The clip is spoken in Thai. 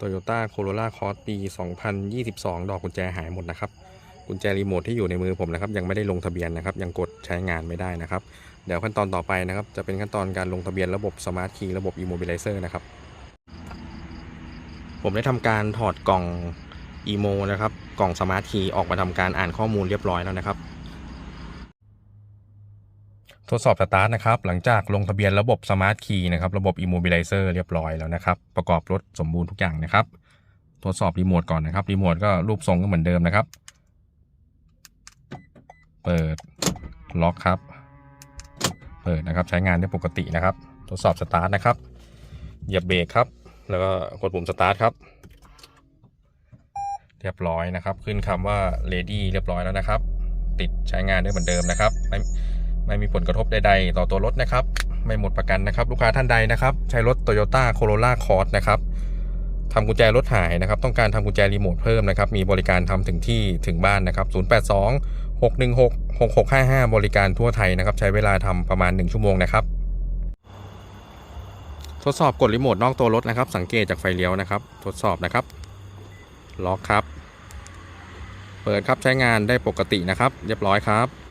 Toyota Corolla Cross ปี 2022 ดอกกุญแจหายหมดนะครับ กุญแจรีโมทที่อยู่ในมือผมนะครับ ยังไม่ได้ลงทะเบียนนะครับ ยังกดใช้งานไม่ได้นะครับ เดี๋ยวขั้นตอนต่อไปนะครับ จะเป็นขั้นตอนการลงทะเบียนระบบ Smart Key ระบบ Immobilizer นะครับ ผมได้ทำการถอดกล่อง Emo นะครับ กล่อง Smart Key ออกมาทำการอ่านข้อมูลเรียบร้อยแล้วนะครับ ทดสอบสตาร์ทนะครับ หลังจากลงทะเบียนระบบ Smart Key นะครับ ระบบ Immobilizer เรียบร้อยแล้วนะครับ ประกอบรถสมบูรณ์ทุกอย่างนะครับ ทดสอบรีโมทก่อนนะครับ รีโมทก็รูปทรงก็เหมือนเดิมนะครับ เปิดล็อกครับ เปิดนะครับ ใช้งานได้ปกตินะครับ ทดสอบสตาร์ทนะครับ เหยียบเบรกครับ แล้วก็กดปุ่มสตาร์ทครับ เรียบร้อยนะครับ ขึ้นคำว่า ready เรียบร้อยแล้วนะครับ ติดใช้งานได้เหมือนเดิมนะครับไม่ ไม่มีผลกระทบใดๆ ต่อตัวรถนะครับ ไม่หมดประกันนะครับ ลูกค้าท่านใดนะครับ ใช้รถ Toyota Corolla Cross นะครับทำกุญแจรถหายนะครับ ต้องการทำกุญแจรีโมทเพิ่มนะครับ มีบริการทำถึงที่ถึงบ้านนะครับ 082 616 6655 บริการทั่วไทยนะครับ ใช้เวลาทำประมาณ 1 ชั่วโมงนะครับ ทดสอบกดรีโมทนอกตัวรถนะครับ สังเกตจากไฟเลี้ยวนะครับ ทดสอบนะครับ ล็อกครับ เปิดครับใช้งานได้ปกตินะครับ เรียบร้อยครับ